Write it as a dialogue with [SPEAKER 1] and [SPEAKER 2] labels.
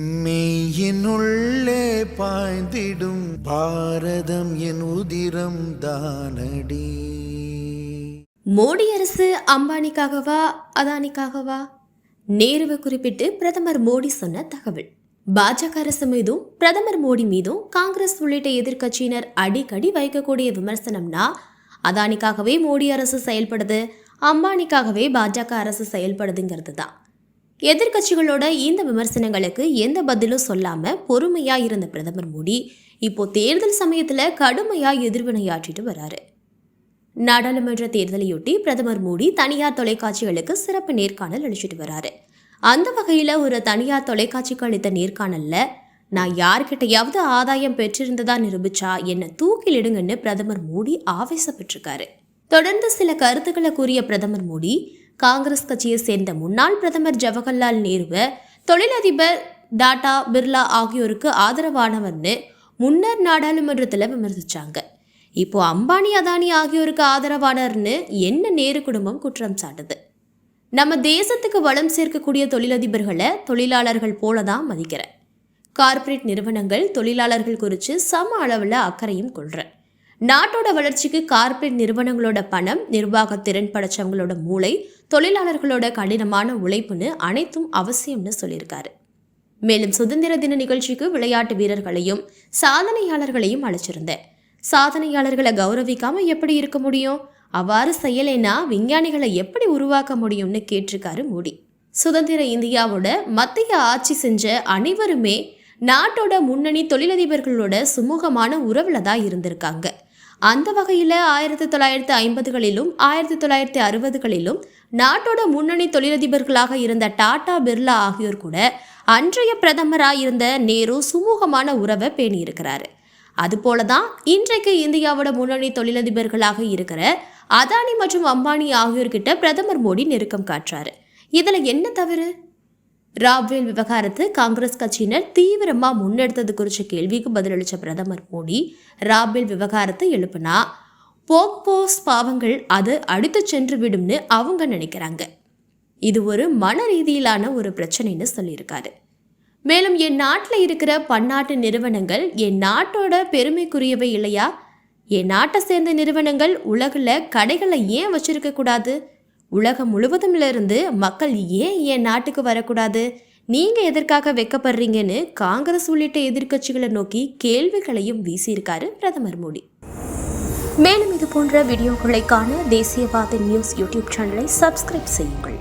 [SPEAKER 1] மெய்யினுள்ளே பாய்ந்திடும் பாரதம் என் உதிரம் தானடி.
[SPEAKER 2] மோடி அரசு அம்பானிக்காகவா அதானிக்காகவா? நேருவை குறிப்பிட்டு பிரதமர் மோடி சொன்ன தகவல். பாஜக அரசு மீதும் பிரதமர் மோடி மீதும் காங்கிரஸ் உள்ளிட்ட எதிர்க்கட்சியினர் அடிக்கடி வைக்கக்கூடிய விமர்சனம்னா அதானிக்காகவே மோடி அரசு செயல்படுது அம்பானிக்காகவே பாஜக அரசு செயல்படுதுங்கிறது தான். எதிர்க்கட்சிகளோட இந்த விமர்சனங்களுக்கு எந்த பதிலும் சொல்லாம பொறுமையா இருந்த பிரதமர் மோடி இப்போ தேர்தல் சமயத்துல கடுமையா எதிர்வினையாற்றிட்டு வராரு. நாடாளுமன்ற தேர்தலையொட்டி பிரதமர் மோடி தனியார் தொலைக்காட்சிகளுக்கு சிறப்பு நேர்காணல் அளிச்சிட்டு வராரு. அந்த வகையில் ஒரு தனியார் தொலைக்காட்சிக்கு அளித்த நேர்காணல்ல நான் யார்கிட்டயாவது ஆதாயம் பெற்றிருந்ததா நிரூபிச்சா என்னை தூக்கிலிடுங்கன்னு பிரதமர் மோடி ஆவேசப்பட்டிருக்காரு. தொடர்ந்து சில கருத்துக்களை கூறிய பிரதமர் மோடி காங்கிரஸ் கட்சியை சேர்ந்த முன்னாள் பிரதமர் ஜவஹர்லால் நேருவை தொழிலதிபர் டாடா பிர்லா ஆகியோருக்கு ஆதரவானவர்னு முன்னர் நாடாளுமன்றத்தில் விமர்சிச்சாங்க. இப்போ அம்பானி அதானி ஆகியோருக்கு ஆதரவானர்னு என்ன நேரு குடும்பம் குற்றம் சாட்டுது? நம்ம தேசத்துக்கு வளம் சேர்க்கக்கூடிய தொழிலதிபர்களை தொழிலாளர்கள் போல தான் மதிக்கிறேன் கார்ப்பரேட் நிறுவனங்கள் தொழிலாளர்கள் குறித்து சம அளவில் அக்கறையும் கொள்கிறேன் நாட்டோட வளர்ச்சிக்கு கார்ப்பரேட் நிறுவனங்களோட பணம் நிர்வாக திறன் படைச்சவங்களோட மூளை தொழிலாளர்களோட கடினமான உழைப்புன்னு அனைத்தும் அவசியம்னு சொல்லியிருக்காரு. மேலும் சுதந்திர தின நிகழ்ச்சிக்கு விளையாட்டு வீரர்களையும் சாதனையாளர்களையும் அழைச்சிருந்தேன். சாதனையாளர்களை கௌரவிக்காம எப்படி இருக்க முடியும்? அவ்வாறு செய்யலைன்னா விஞ்ஞானிகளை எப்படி உருவாக்க முடியும்னு கேட்டிருக்காரு மோடி. சுதந்திர இந்தியாவோட மத்திய ஆட்சி செஞ்ச அனைவருமே நாட்டோட முன்னணி தொழிலதிபர்களோட சுமூகமான உறவுல தான் இருந்திருக்காங்க. அந்த வகையில் ஆயிரத்தி தொள்ளாயிரத்தி ஐம்பதுகளிலும் ஆயிரத்தி தொள்ளாயிரத்தி அறுபதுகளிலும் நாட்டோட முன்னணி தொழிலதிபர்களாக இருந்த டாடா பிர்லா ஆகியோர் கூட அன்றைய பிரதமராக இருந்த நேரு சுமூகமான உறவை பேணியிருக்கிறாரு. அதுபோல தான் இன்றைக்கு இந்தியாவோட முன்னணி தொழிலதிபர்களாக இருக்கிற அதானி மற்றும் அம்பானி ஆகியோர்கிட்ட பிரதமர் மோடி நெருக்கம் காட்டுறாரு. இதில் என்ன தவறு? ராப்வேல் விவகாரத்தை காங்கிரஸ் கட்சியினர் தீவிரமாக முன்னெடுத்தது குறித்த கேள்விக்கு பதிலளித்த பிரதமர் மோடி ராப்வேல் விவகாரத்தை எழுப்புனா போக்போஸ் பாவங்கள் அது அடித்து சென்று விடும்னு அவங்க நினைக்கிறாங்க. இது ஒரு மன ரீதியிலான ஒரு பிரச்சனைன்னு சொல்லியிருக்காரு. மேலும் என் நாட்டில் இருக்கிற பன்னாட்டு நிறுவனங்கள் என் நாட்டோட பெருமைக்குரியவை இல்லையா? என் நாட்டை சேர்ந்த நிறுவனங்கள் உலகில் கடைகளை ஏன் வச்சிருக்க கூடாது? உலகம் முழுவதும்லேருந்து மக்கள் ஏன் என் நாட்டுக்கு வரக்கூடாது? நீங்கள் எதற்காக வெக்கப்படுறீங்கன்னு காங்கிரஸ் உள்ளிட்ட எதிர்க்கட்சிகளை நோக்கி கேள்விகளையும் வீசியிருக்காரு பிரதமர் மோடி. மேலும் இது போன்ற வீடியோக்களை காண தேசியவாத நியூஸ் யூடியூப் சேனலை சப்ஸ்கிரைப் செய்யுங்கள்.